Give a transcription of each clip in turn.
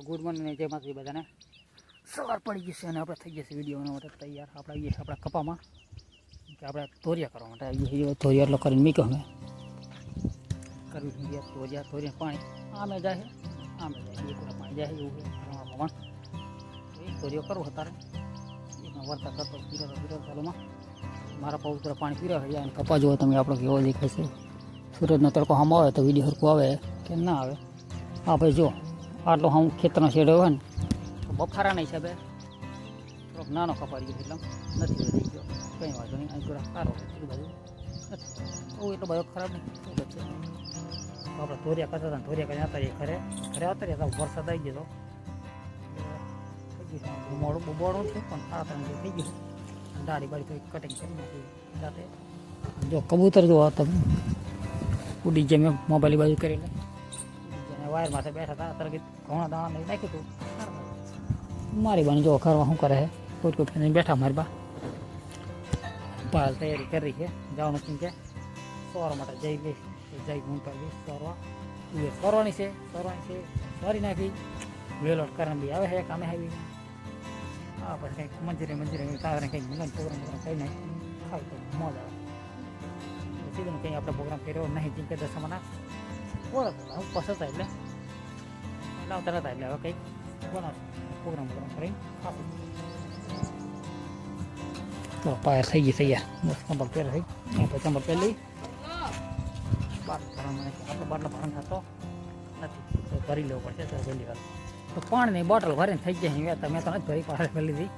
good morning જય માતાજી બધાને સવાર પડી ગઈ છે અને આપણે થઈ ગયું છે વિડિયોનો રત તૈયાર આપા છે આપડા કપામાં કે આપણે દોરિયા કરવા માટે આ દોરિયાલો કરીને નીકળ અમે આને ગયા તો જ દોરિયા પાણી આમ જ છે આમ જ જાય છે ઓ બાબા એ દોરિયા કરો હતા એ વર્તાતો પીરો વિરો ભલોમાં મારા પાઉતર પાણી પીરો હયા કપા જો તમે આપણો કેવો દેખાય છે સૂરજ નતરકો આમ આવે તો વિડિયો હરકો આવે કે ન આવે આ ભાઈ જો आलो हम खेत ना छेड़ो हन बखारा नहीं सबे रोक ना नो कपार गे फिलम नथि रे जो कई वाजो नहीं आई कुरा कारो तो बाजू ओ ये तो बायो खराब नहीं बच्चे अब तोरिया का सदन तोरिया का जाता रे करे करे आता रे ऊपर सदा ही जो मोड़ बोबोड़ो थे पण आ तन जे थी गयो दाढ़ी बाड़ी तो कटिंग करी नाखी जाते जो कबूतर जो आता उड़ी जमे मोबाइल बाजू करेला वायर मासे बैठा था तर की कौन दा नहीं देखे तू मारी बन जो कर वहां करे कुछ कुछ नहीं बैठा मारी बा पाल तैयारी कर रही है जाओ न किन सौर मटा जाई ले जाई घूम पर भी सौर ये करवानी से करवानी से सॉरी ना भी वेल आउट करन भी आवे है काम है भी हां पर मंजरे मंजरे में सागर कहीं मिलन प्रोग्राम प्रोग्राम कहीं नहीं खाओ तो मजा इसी दिन कहीं अपना प्रोग्राम करो नहीं जिनके दस मना और पसंद आए ना लावताना जायला काही कोणाला प्रोग्राम प्रोग्राम पाया થઈ ગઈ તૈયાર બસ કંબલ પહેર થઈ આપણે કંબલ પહેર લઈ બાદ કરવાનું આપણે બાટલો ભરણ થતો નથી તો ભરી લેવો પડશે તો જલ્દી વાર તો પાણીની બોટલ ભરીને થઈ ગયા મેં તો મેં તો નથી ભરી પાસે ભરી લીધી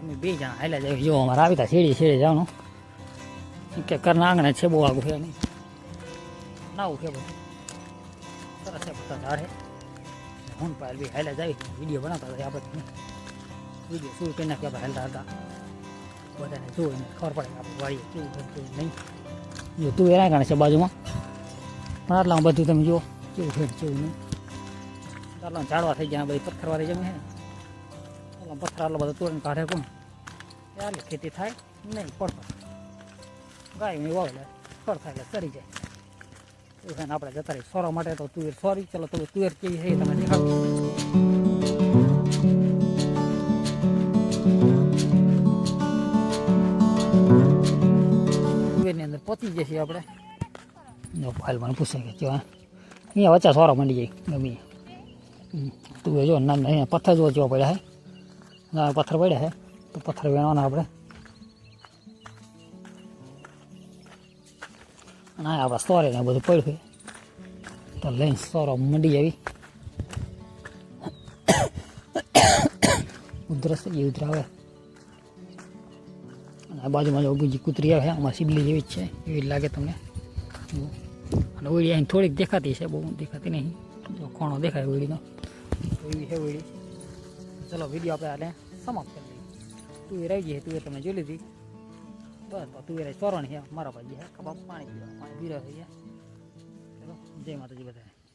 અમે બે જણા હાલ્યા જાય જો અમારે આવી હતા શેડી શેડી જવાનું કે કરના આંગણે છે બહુ આગું છે નહીં ના ઉઠે બધું સરસ છે બધા ઝાડ છે ફોન પર બી હાલે જાય વિડીયો બનાવતા હતા આપણે વિડીયો શું કરી નાખ્યા આપણે હાલતા હતા બધાને જોઈને ખબર પડે આપણે વાળીએ કેવું બનતું નહીં જો તું એના કારણે છે બાજુમાં પણ આટલા બધું તમે જુઓ કેવું થયું કેવું નહીં આટલા ઝાડવા થઈ ગયા બધી પથ્થરવા થઈ જમે આટલા પથ્થર આટલા બધા તોડીને કાઢે કોણ એટલે ખેતી થાય નહીં પડતા ગાય વાવે એટલે ફળ થાય એટલે સરી જાય એવું આપણે જતા રહીએ સોરા માટે તો તુવેર સોરી ચલો તો તુવેર કેવી છે તમે દેખાડો ની અંદર પતી જશે આપણે ફાઇલ મને પૂછે કે જો અહીંયા વચ્ચે સોરો મંડી જાય ગમી તું જો ના અહીંયા પથ્થર જોવા જોવા પડ્યા હે પથ્થર પડ્યા હે તો પથ્થર વેણવાના આપણે અને આપણા સ્તોરે ને બધું પડ્યું તો લઈને સ્તોરો મંડી આવી ઉધરસ થઈ ગઈ ઉધરાવે અને આ બાજુમાં બીજી કૂતરી આવે આમાં સિબલી જેવી જ છે એવી લાગે તમને અને ઓળી અહીં થોડીક દેખાતી છે બહુ દેખાતી નહીં કોણો દેખાય ઓળીનો એવી છે ઓળી ચલો વિડીયો આપણે આને સમાપ્ત કરી દઈએ તું રહી ગઈ તું તમે જોઈ લીધી બસ તો તું એ સોરણ છે મારા ભાઈ છે કબાબ પાણી પીવા પાણી પીરા થઈ ચલો જય માતાજી બધાને